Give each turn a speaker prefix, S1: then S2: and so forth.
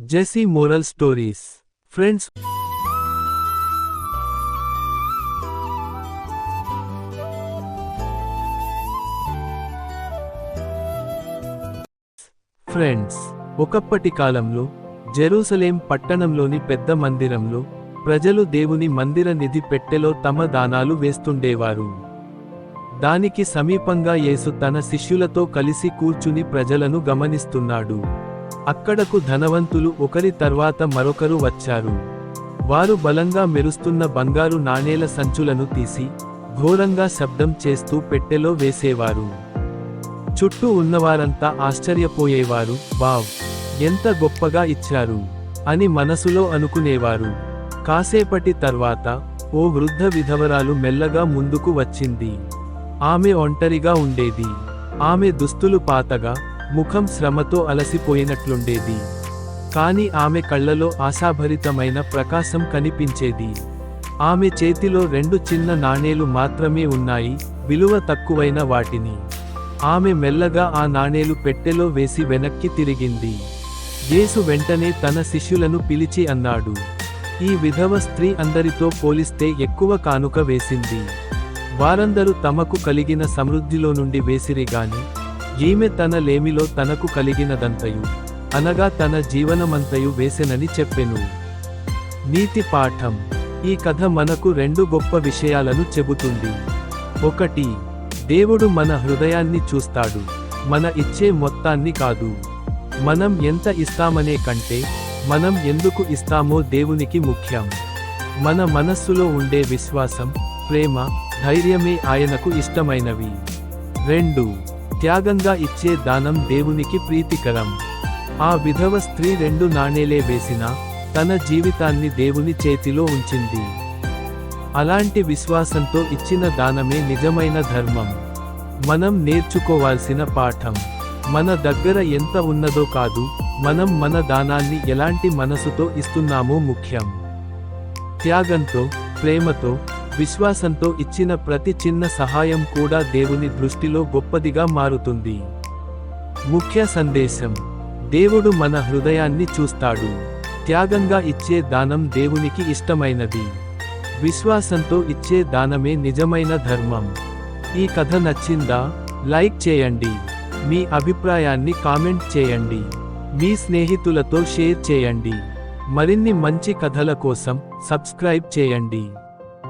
S1: JC moral stories friends friends ఒకప్పటి కాలంలో Jerusalem పట్టణంలోని పెద్ద మందిరంలో ప్రజలు దేవుని మందిర నిధి పెట్టెలో తమ దానాలు వేస్తుండేవారు. దానికి సమీపంగా యేసు తన శిష్యులతో కలిసి కూర్చుని ప్రజలను గమనిస్తున్నాడు. అక్కడకు ధనవంతులు ఒకరి తర్వాత మరొకరు వచ్చారు. వారు బలంగా మెరుస్తున్న బంగారు నాణేల సంచులను తీసి ఘోరంగా శబ్దం చేస్తూ పెట్టెలో వేసేవారు. చుట్టూ ఉన్నవారంతా ఆశ్చర్యపోయేవారు వావ్ ఎంత గొప్పగా ఇచ్చారు అని మనసులో అనుకునేవారు. కాసేపటి తర్వాత ఓ వృద్ధ విధవరాలు మెల్లగా ముందుకు వచ్చింది. ఆమె ఒంటరిగా ఉండేది. ఆమె దుస్తులు పాతగా ముఖం శ్రమతో అలసిపోయినట్లుండేది. కాని ఆమె కళ్ళలో ఆశాభరితమైన ప్రకాశం కనిపించేది. ఆమె చేతిలో రెండు చిన్న నాణేలు మాత్రమే ఉన్నాయి విలువ తక్కువైన వాటిని. ఆమె మెల్లగా ఆ నాణేలు పెట్టెలో వేసి వెనక్కి తిరిగింది. యేసు వెంటనే తన శిష్యులను పిలిచి అన్నాడు ఈ విధవ స్త్రీ అందరితో పోలిస్తే ఎక్కువ కానుక వేసింది. వారందరూ తమకు కలిగిన సమృద్ధిలో నుండి వేసిరిగాని ఈమె తన లేమిలో తనకు కలిగినదంతయు అనగా తన జీవనమంతయు వేసెనని చెప్పెను. నీతి పాఠం. ఈ కథ మనకు రెండు గొప్ప విషయాలను చెబుతుంది. ఒకటి దేవుడు మన హృదయాన్ని చూస్తాడు మన ఇచ్చే మొత్తాన్ని కాదు. మనం ఎంత ఇస్తామనే కంటే మనం ఎందుకు ఇస్తామో దేవునికి ముఖ్యం. మన మనస్సులో ఉండే విశ్వాసం ప్రేమ ధైర్యమే ఆయనకు ఇష్టమైనవి. రెండు త్యాగంగా ఇచ్చే దానం దేవునికి ప్రీతికరం. ఆ విధవ స్త్రీ రెండు నాణేలే వేసినా తన జీవితాన్ని దేవుని చేతిలో ఉంచింది. అలాంటి విశ్వాసంతో ఇచ్చిన దానమే నిజమైన ధర్మం. మనం నేర్చుకోవాల్సిన పాఠం. మన దగ్గర ఎంత ఉన్నదో కాదు మనం మన దానాన్ని ఎలాంటి మనసుతో ఇస్తున్నామో ముఖ్యం. త్యాగంతో ప్రేమతో విశ్వాసంతో ఇచ్చిన ప్రతి చిన్న సహాయం కూడా దేవుని దృష్టిలో గొప్పదిగా మారుతుంది. ముఖ్య సందేశం దేవుడు మన హృదయాన్ని చూస్తాడు. త్యాగంగా ఇచ్చే దానం దేవునికి ఇష్టమైనది. విశ్వాసంతో ఇచ్చే దానమే నిజమైన ధర్మం. ఈ కథ నచ్చిందా? లైక్ చేయండి. మీ అభిప్రాయాన్ని కామెంట్ చేయండి. మీ స్నేహితులతో షేర్ చేయండి. మరిన్ని మంచి కథల కోసం సబ్స్క్రైబ్ చేయండి.